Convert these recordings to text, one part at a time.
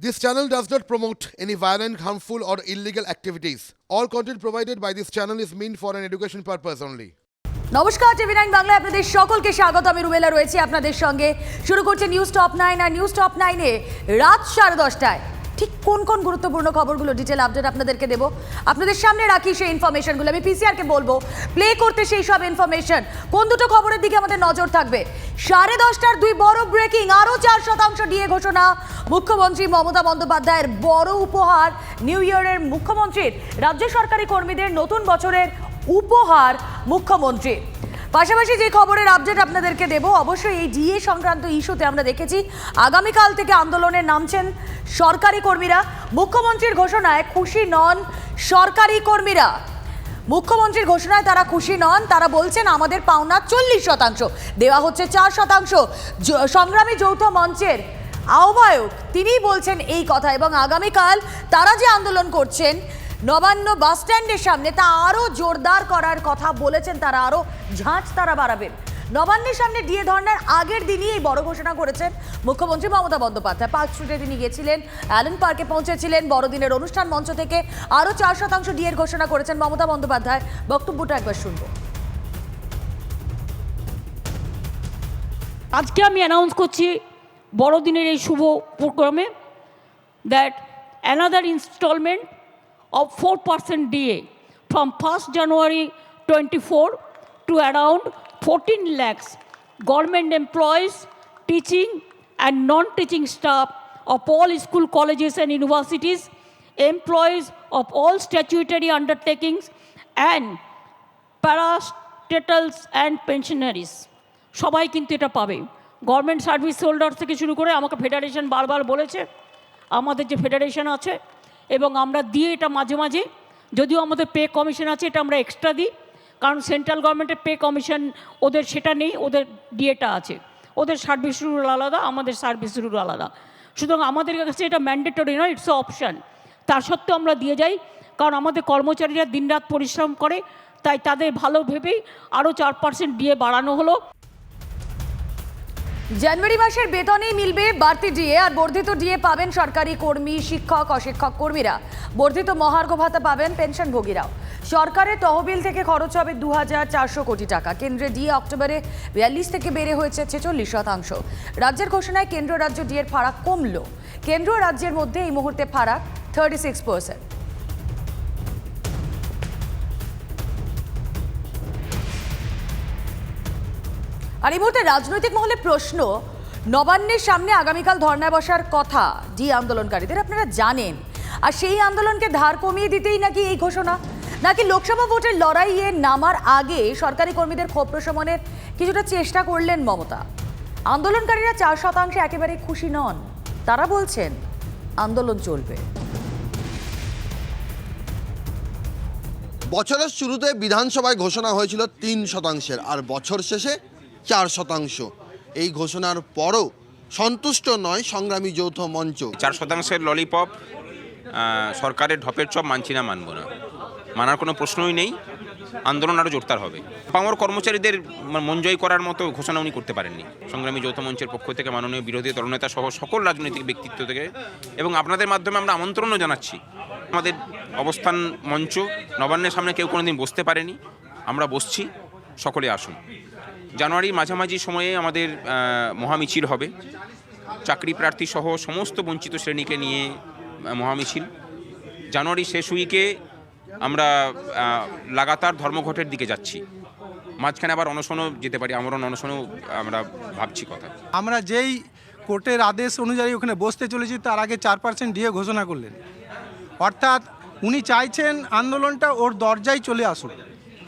This channel does not promote any violent, harmful, or illegal activities. All content provided by this channel is meant for an education purpose only. নমস্কার TV nine বাংলায় আপনাদের সকলকে স্বাগত। আমি rubella রয়েছি আপনাদের সঙ্গে। শুরু করছে নিউজ টপ নাইন আর নিউজ টপ নাইনে রাত সাড়ে দশটায় ঠিক কোন কোন গুরুত্বপূর্ণ খবরগুলো ডিটেল আপডেট আপনাদেরকে দেবো। আপনাদের সামনে রাখি সেই ইনফরমেশনগুলো আমি পিসিআরকে বলব প্লে করতে সেই সব ইনফরমেশন কোন দুটো খবরের দিকে আমাদের নজর থাকবে? সাড়ে দশটার দুই বড় ব্রেকিং আরও চার শতাংশ দিয়ে ঘোষণা। মুখ্যমন্ত্রী মমতা বন্দ্যোপাধ্যায়ের বড় উপহার নিউ ইয়ারের মুখ্যমন্ত্রীর। রাজ্য সরকারি কর্মীদের নতুন বছরের উপহার মুখ্যমন্ত্রীর। পাশাপাশি যে খবরের আপডেট আপনাদেরকে দেব, অবশ্যই এই ডিএ সংক্রান্ত ইস্যুতে আমরা দেখেছি। আগামীকাল থেকে আন্দোলনে নামছেন সরকারি কর্মীরা। মুখ্যমন্ত্রীর ঘোষণায় খুশি নন সরকারি কর্মীরা। মুখ্যমন্ত্রীর ঘোষণায় তারা খুশি নন। তারা বলছেন, আমাদের পাওনা চল্লিশ শতাংশ। দেওয়া হচ্ছে চার শতাংশ। সংগ্রামী যৌথ মঞ্চের আহ্বায়ক তিনি বলছেন এই কথা এবং আগামীকাল তারা যে আন্দোলন করছেন, নবান্ন বাস স্ট্যান্ডের সামনে, তা আরও জোরদার করার কথা বলেছেন। তারা আরও ঝাঁচ তারা বাড়াবেন। নবান্নের সামনে ডিএ ধর্নার আগের দিনই এই বড় ঘোষণা করেছেন মুখ্যমন্ত্রী মমতা বন্দ্যোপাধ্যায়। পার্ক স্ট্রিটে তিনি গিয়েছিলেন, অ্যালেন পার্কে পৌঁছেছিলেন, বড়দিনের অনুষ্ঠান মঞ্চ থেকে আরও চার শতাংশ ডিএর ঘোষণা করেছেন মমতা বন্দ্যোপাধ্যায়। বক্তব্যটা একবার শুনব। আজকে আমি অ্যানাউন্স করছি বড়দিনের এই শুভ প্রোগ্রামে that another installment of four percent DA from first January twenty four to around fourteen lakhs government employees teaching and non teaching staff of all school colleges and universities, employees of all statutory undertakings, and parastatals and pensioners সবাই কিন্তু এটা পাবে। Government service holder থেকে শুরু করে আমাকে federation বারবার বলেছে আমাদের যে ফেডারেশন আছে এবং আমরা দিয়ে এটা মাঝে মাঝে যদিও আমাদের পে কমিশন আছে এটা আমরা এক্সট্রা দিই। কারণ সেন্ট্রাল গভর্নমেন্টের পে কমিশন, ওদের সেটা নেই, ওদের ডিএটা আছে। ওদের সার্ভিস রুল আলাদা, আমাদের সার্ভিস রুল আলাদা। সুতরাং আমাদের কাছে এটা ম্যান্ডেটরি নয় ইটস অপশান তা সত্ত্বেও আমরা দিয়ে যাই, কারণ আমাদের কর্মচারীরা দিনরাত পরিশ্রম করে, তাই তাদের ভালো ভেবেই আরও চার পার্সেন্ট দিয়ে বাড়ানো হলো। জানুয়ারি মাসের বেতনেই মিলবে বাড়তি ডিএ, আর বর্ধিত ডিএ পাবেন সরকারি কর্মী, শিক্ষক, অশিক্ষক কর্মীরা। বর্ধিত মহার্ঘ ভাতা পাবেন পেনশনভোগীরাও। সরকারের তহবিল থেকে খরচ হবে দু হাজার চারশো কোটি টাকা। কেন্দ্রে ডিএ অক্টোবরে বিয়াল্লিশ থেকে বেড়ে হয়েছে ছেচল্লিশ শতাংশ। রাজ্যের ঘোষণায় কেন্দ্র রাজ্য ডিএর ফারাক কমল। কেন্দ্র রাজ্যের মধ্যে এই মুহূর্তে ফারাক থার্টি সিক্স পার্সেন্ট আর এই মুহূর্তে রাজনৈতিক মহলে প্রশ্ন, নবান্নের সামনে আগামীকাল ধর্নায় বসার কথা ডি আন্দোলনকারীদের, আপনারা জানেন। আর সেই আন্দোলনকে ধার কমিয়ে দিতেই নাকি এই ঘোষণা? নাকি লোকসভা ভোটের লড়াইয়ে নামার আগে সরকারি কর্মীদের ক্ষোভ প্রশমনের কিছুটা চেষ্টা করলেন মমতা? আন্দোলনকারীরা চার শতাংশে একেবারে খুশি নন। তারা বলছেন, আন্দোলন চলবে। বছরের শুরুতে বিধানসভায় ঘোষণা হয়েছিল তিন শতাংশের, আর বছর শেষে চার শতাংশ। এই ঘোষণার পরও সন্তুষ্ট নয় সংগ্রামী যৌথ মঞ্চ। চার শতাংশের ললিপপ সরকারের ঢপের চপ মানছি না, মানবো না। মানার কোনো প্রশ্নই নেই। আন্দোলন আরও জোরদার হবে। পামর কর্মচারীদের মন জয় করার মতো ঘোষণা উনি করতে পারেননি। সংগ্রামী যৌথ মঞ্চের পক্ষ থেকে, মাননীয় বিরোধী দলনেতা সহ সকল রাজনৈতিক ব্যক্তিত্ব থেকে এবং আপনাদের মাধ্যমে আমরা আমন্ত্রণও জানাচ্ছি। আমাদের অবস্থান মঞ্চ নবান্নের সামনে কেউ কোনোদিন বসতে পারেনি। আমরা বসছি, সকলে আসুন। জানুয়ারির মাঝামাঝি সময়ে আমাদের মহামিছিল হবে। চাকরি প্রার্থী সহ সমস্ত বঞ্চিত শ্রেণীকে নিয়ে মহামিছিল। জানুয়ারি শেষ উইকে আমরা লাগাতার ধর্মঘটের দিকে যাচ্ছি। মাঝখানে আবার অনশনও যেতে পারি, আমরণ অনশনও আমরা ভাবছি কথা। আমরা যেই কোর্টের আদেশ অনুযায়ী ওখানে বসতে চলেছি, তার আগে চার পার্সেন্ট দিয়ে ঘোষণা করলেন। অর্থাৎ উনি চাইছেন আন্দোলনটা ওর দরজায় চলে আসুক।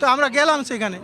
তো আমরা গেলাম সেখানে।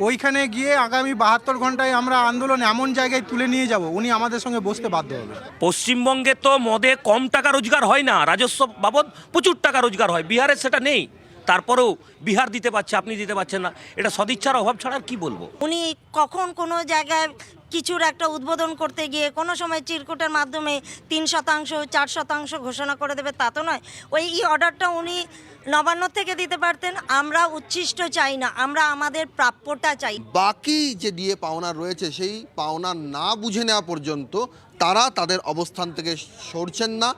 ওইখানে গিয়ে আগামী বাহাত্তর ঘন্টায় আমরা আন্দোলন এমন জায়গায় তুলে নিয়ে যাব উনি আমাদের সঙ্গে বসতে বাধ্য হবে। পশ্চিমবঙ্গে তো মদে কম টাকা রোজগার হয় না রাজস্ব বাবদ প্রচুর টাকা রোজগার হয় বিহারে সেটা নেই। তারপরেও বিহার দিতে পারছে আপনি দিতে পারছেন না এটা সদিচ্ছার অভাব ছাড়া কি বলব? উনি কখন কোনো জায়গায় কিছুর একটা উদ্বোধন করতে গিয়ে কোনো সময় চিরকুটের মাধ্যমে তিন শতাংশ চার শতাংশ ঘোষণা করে দেবে তা তো নয়। ওই অর্ডারটা উনি নবান্ন থেকে দিতে পারতেন আমরা উচ্ছিষ্ট চাই না আমরা আমাদের প্রাপ্যটা চাই। বাকি যে দিয়ে পাওনা রয়েছে সেই পাওনা না বুঝে নেওয়া পর্যন্ত তারা তাদের অবস্থান থেকে সরছেন না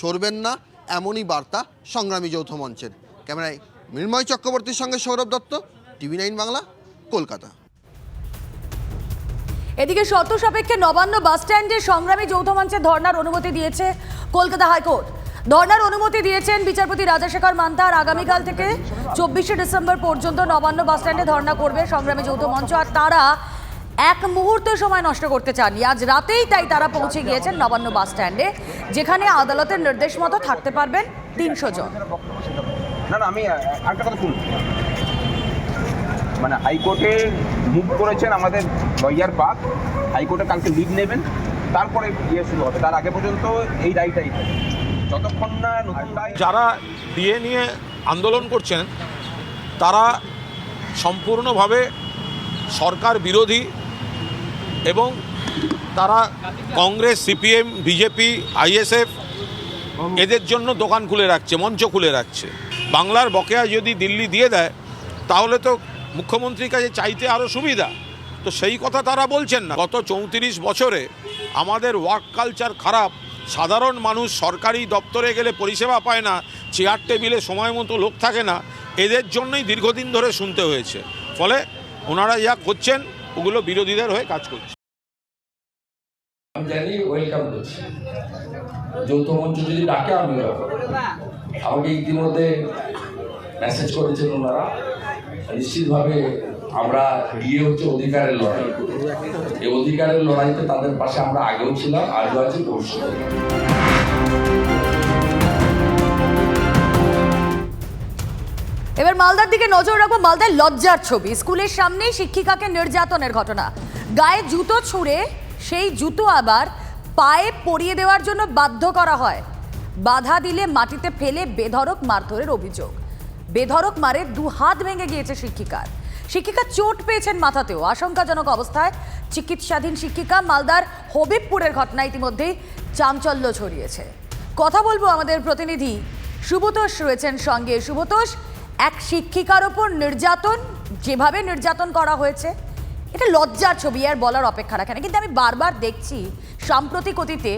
সরবেন না এমনই বার্তা সংগ্রামী যৌথ মঞ্চের। ক্যামেরায় মৃন্ময় চক্রবর্তীর সঙ্গে সৌরভ দত্ত টিভি নাইন বাংলা কলকাতা। এদিকে শর্ত সাপেক্ষে নবান্ন বাস স্ট্যান্ডে সংগ্রামী যৌথ মঞ্চে ধর্নার অনুমতি দিয়েছে কলকাতা হাইকোর্ট। ধর্নার অনুমতি দিয়েছেন বিচারপতি রাজাশেখর মান্তা আর আগামীকাল থেকে চব্বিশে ডিসেম্বর পর্যন্ত নবান্ন বাস স্ট্যান্ডে ধর্না করবে সংগ্রামী যৌথ মঞ্চ আর তারা এক মুহূর্ত সময় নষ্ট করতে চাননি। আজ রাতেই তাই তারা পৌঁছে গিয়েছেন নবান্ন বাস স্ট্যান্ডে, যেখানে আদালতের নির্দেশ মতো থাকতে পারবেন তিনশো জন। আমি মানে হাইকোর্টে মুভ করেছেন আমাদের লয়ার পাক, হাইকোর্টে কালকে লিভ নেবেন, তারপরে ইয়ে শুরু হবে, তার আগে পর্যন্ত এই রায়টাই। যতক্ষণ না যারা বিয়ে নিয়ে আন্দোলন করছেন তারা সম্পূর্ণভাবে সরকার বিরোধী এবং তারা কংগ্রেস সিপিএম বিজেপি আইএসএফ এদের জন্য দোকান খুলে রাখছে মঞ্চ খুলে রাখছে। বাংলার বকেয়া যদি দিল্লি দিয়ে দেয় তাহলে তো মুখ্যমন্ত্রীর কাছে চাইতে আরও সুবিধা। তো সেই কথা তারা বলছেন না। গত চৌত্রিশ বছরে আমাদের ওয়ার্ক কালচার খারাপ সাধারণ মানুষ সরকারি দপ্তরে গেলে পরিষেবা পায় না চেয়ার টেবিলে সময় মতো লোক থাকে না, এদের জন্যই দীর্ঘদিন ধরে শুনতে হয়েছে। ফলে ওনারা যা করছেন, ওগুলো বিরোধীদের হয়ে কাজ করছে। আমাকে ইতিমধ্যে মেসেজ করেছেন ওনারা। নিশ্চিতভাবে আমরা গিয়ে হচ্ছে অধিকারের লড়াই। এই অধিকারের লড়াইতে তাদের পাশে আমরা আগেও ছিলাম, আজও আছি ভবিষ্যতে এবার মালদার দিকে নজর রাখব মালদার লজ্জার ছবি। স্কুলের সামনেই শিক্ষিকাকে নির্যাতনের ঘটনা। গায়ে জুতো ছুঁড়ে সেই জুতো আবার পায়ে পরিয়ে দেওয়ার জন্য বাধ্য করা হয়। বাধা দিলে মাটিতে ফেলে বেধড়ক মারধরের অভিযোগ। বেধড়ক মারে দু হাত ভেঙে গিয়েছে শিক্ষিকার। শিক্ষিকা চোট পেয়েছেন মাথাতেও। আশঙ্কাজনক অবস্থায় চিকিৎসাধীন শিক্ষিকা মালদার হবিবপুরের ঘটনা ইতিমধ্যেই চাঞ্চল্য ছড়িয়েছে। কথা বলব আমাদের প্রতিনিধি শুভতোষ রয়েছেন সঙ্গে। শুভতোষ এক শিক্ষিকার ওপর নির্যাতন, যেভাবে নির্যাতন করা হয়েছে, এটা লজ্জার ছবি আর বলার অপেক্ষা রাখে না। কিন্তু আমি বারবার দেখছি, সাম্প্রতিক অতীতে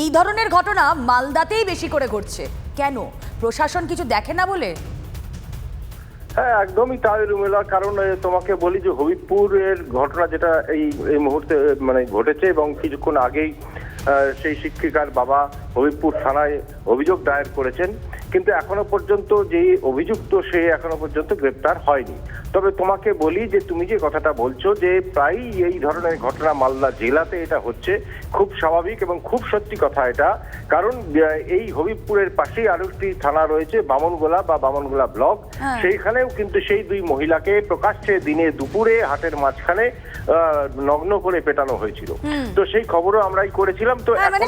এই ধরনের ঘটনা মালদাতেই বেশি করে ঘটছে। কেন? প্রশাসন কিছু দেখে না বলে হ্যাঁ একদমই তাই রুমেলা। কারণ তোমাকে বলি যে হবিবপুরের ঘটনা যেটা এই এই মুহূর্তে মানে ঘটেছে এবং কিছুক্ষণ আগেই সেই শিক্ষিকার বাবা হবিবপুর থানায় অভিযোগ দায়ের করেছেন। কিন্তু এখনও পর্যন্ত যেই অভিযুক্ত, সে এখনও পর্যন্ত গ্রেপ্তার হয়নি। তবে তোমাকে বলি যে তুমি যে কথাটা বলছো যে প্রায়ই এই ধরনের ঘটনা মালদা জেলাতে এটা হচ্ছে খুব স্বাভাবিক এবং খুব সত্যি কথা এটা। কারণ এই হবিবপুরের পাশেই আরও একটি থানা রয়েছে বামনগোলা বা বামনগোলা ব্লক। হ্যাঁ। সেইখানেও কিন্তু সেই দুই মহিলাকে প্রকাশ্যে দিনে দুপুরে হাটের মাঝখানে নগ্ন করে পেটানো হয়েছিল। তো সেই খবরও আমরাই করেছিলাম তো হ্যাঁ মানে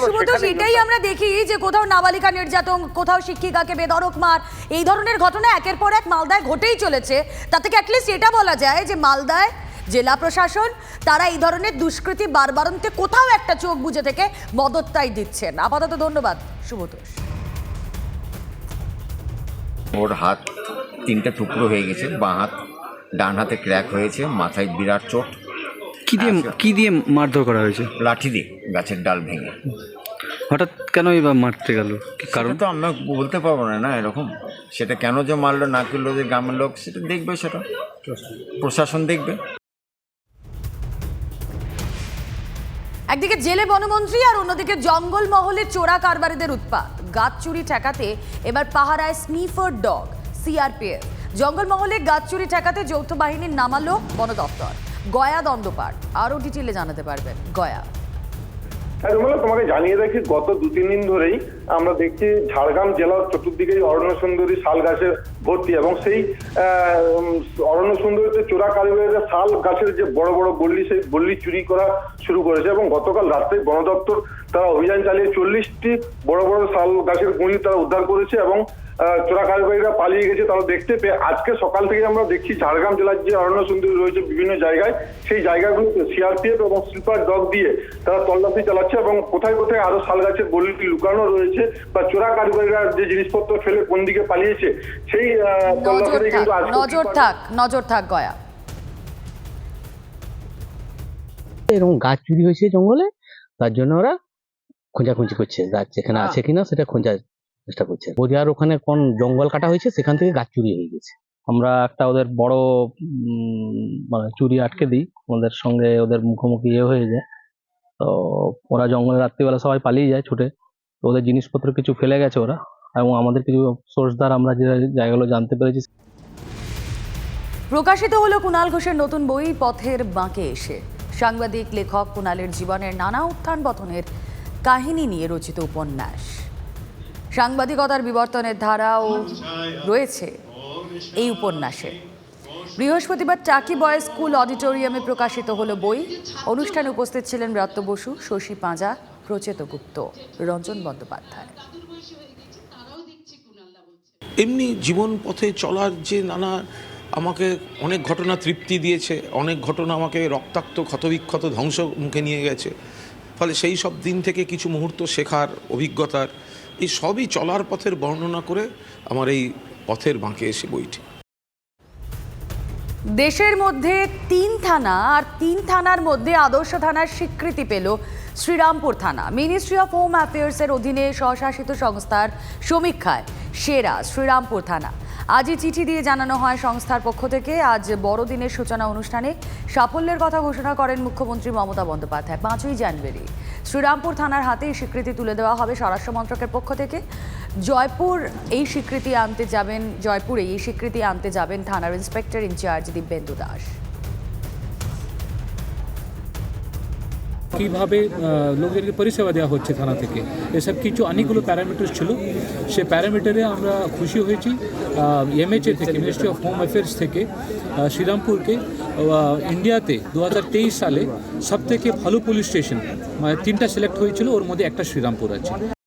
এটাই আমরা দেখি যে কোথাও নাবালিকা নির্যাতন কোথাও শিক্ষিকাকে বেধড়ক মার এই ধরনের ঘটনা একের পর এক মালদায় ঘটেই চলেছে। তা থেকে অ্যাটলিস্ট এটা বলা যায় যে মালদায় জেলা প্রশাসন তারা এই ধরনের দুষ্কৃতি বারবারন্তে কোথাও একটা চোখ বুঝে থেকে মদতটাই দিচ্ছেন। আপাতত ধন্যবাদ শুভতোষ ওর হাত তিনটা টুকরো হয়ে গেছে বাঁ হাত ডান হাতে ক্র্যাক হয়েছে মাথায় বিরাট চোট। কি দিয়ে কি দিয়ে মারধর করা হয়েছে? লাঠি দিয়ে গাছের ডাল ভেঙে। হঠাৎ কেন এবার মারতে গেল? কারণ কারণ? তো আমরা বলতে পারব না না এরকম। সেটা কেন যে মারলো না করল যে গ্রামের লোক সেটা দেখবে সেটা। প্রশাসন দেখবে। একদিকে জেলে বনমন্ত্রী আর অন্যদিকে জঙ্গল মহলে চোরা কারবারিদের উৎপাত। গাছ চুরি ঠেকাতে এবার পাহারায় স্নিফার ডগ, সিআরপিএফ। জঙ্গল মহলে গাছ চুরি ঠেকাতে যৌথ বাহিনীর নামালো বন দপ্তর গয়া দণ্ডপাট আরও ডিটেলে জানাতে পারবেন। গয়া। তোমাকে জানিয়ে রাখি, গত দু, তিন দিন ধরেই আমরা দেখছি ঝাড়গ্রাম জেলার চতুর্দিকেই অরণ্য সুন্দরী শাল গাছে ভর্তি এবং সেই অরণ্য সুন্দরীতে চোরা কারিগরেরা শাল গাছের যে বড় বড় গল্লি, সেই গল্লি চুরি করা শুরু করেছে এবং গতকাল রাত্রে বন দপ্তর তারা অভিযান চালিয়ে চল্লিশটি বড় বড় শাল গাছের গুঁড়ি তারা উদ্ধার করেছে এবং আহ, চোরা কারবারিরা পালিয়ে গেছে তারা দেখতে পেয়ে আজকে সকাল থেকে আমরা দেখছি ঝাড়গ্রাম জেলার যে অরণ্য সুন্দরী রয়েছে বিভিন্ন জায়গায় সেই জায়গাগুলোতে সিআরপিএফ এবং স্লিপার ডগ দিয়ে তারা তল্লাশি চালাচ্ছে এবং কোথায় কোথায় আরও শাল গাছের বলিটি লুকানো রয়েছে বা চোরা কারবারিরা যে জিনিসপত্র ফেলে কোন দিকে পালিয়েছে সেই কিন্তু নজর থাক নজর থাক গয়া। এরকম গাছ চুরি হয়েছে জঙ্গলে তার জন্য ওরা খোঁজাখুঁজি করছে গাছ যেখানে আছে কিনা সেটা খোঁজা চেষ্টা করছে। বোঝার ওখানে কোন জঙ্গল কাটা হয়েছে? সেখান থেকে গাছ চুরি হয়ে গেছে। আমরা একটা ওদের বড় মানে চুরি আটকে দিই। ওদের সঙ্গে ওদের মুখোমুখি ইয়ে হয়ে যায়। তো ওরা জঙ্গলে রাত্রিবেলা সবাই পালিয়ে যায় ছুটে। তো ওদের জিনিসপত্র কিছু ফেলে গেছে ওরা। এবং আমাদের কিছু সোর্স দ্বারা আমরা যে জায়গাগুলো জানতে পেরেছি প্রকাশিত হলো কুণাল ঘোষের নতুন বই, পথের বাঁকে এসে। সাংবাদিক, লেখক কুণালের জীবনের নানা উত্থান পতনের কাহিনী নিয়ে রচিত উপন্যাস। সাংবাদিকতার বিবর্তনের ধারাও রয়েছে এই উপন্যাসে। বৃহস্পতিবার টাকি বয়েজ স্কুল অডিটোরিয়ামে প্রকাশিত হলো বই। অনুষ্ঠানে উপস্থিত ছিলেন ব্রত্য বসু, শশী পাঁজা, প্রচেত গুপ্ত, রঞ্জন বন্দ্যোপাধ্যায়। এমনি জীবন পথে চলার যে নানা আমাকে অনেক ঘটনা তৃপ্তি দিয়েছে, অনেক ঘটনা আমাকে রক্তাক্ত, ক্ষতবিক্ষত ধ্বংস মুখে নিয়ে গেছে। ফলে সেই সব দিন থেকে কিছু মুহূর্ত শেখার অভিজ্ঞতার এই সবই চলার পথের বর্ণনা করে আমার এই পথের বাঁকে এসে বইটি। দেশের মধ্যে তিন থানা আর তিন থানার মধ্যে আদর্শ থানার স্বীকৃতি পেল শ্রীরামপুর থানা। মিনিস্ট্রি অফ হোম অ্যাফেয়ার্সের অধীনে স্বশাসিত সংস্থার সমীক্ষায় সেরা শ্রীরামপুর থানা। আজই চিঠি দিয়ে জানানো হয় সংস্থার পক্ষ থেকে। আজ বড়দিনের সূচনা অনুষ্ঠানে সাফল্যের কথা ঘোষণা করেন মুখ্যমন্ত্রী মমতা বন্দ্যোপাধ্যায়। পাঁচই জানুয়ারি। শ্রীরামপুর থানার হাতে এই স্বীকৃতি তুলে দেওয়া হবে স্বরাষ্ট্র মন্ত্রকের পক্ষ থেকে। জয়পুর এই স্বীকৃতি আনতে যাবেন জয়পুরে এই স্বীকৃতি আনতে যাবেন থানার ইন্সপেক্টর ইনচার্জ দিব্যেন্দু দাস। কীভাবে আহ, লোকেদেরকে পরিষেবা দেওয়া হচ্ছে থানা থেকে? এসব কিছু অনেকগুলো প্যারামিটার ছিল। সে প্যারামিটারে আমরা খুশি হয়েছি। এমএচএ থেকে মিনিস্ট্রি অফ হোম অ্যাফেয়ার্স থেকে আহ, শ্রীরামপুরকে আহ, ইন্ডিয়াতে দু সালে সব থেকে ভালো পুলিশ স্টেশন মানে তিনটা সিলেক্ট হয়েছিল। ওর মধ্যে একটা শ্রীরামপুর আছে।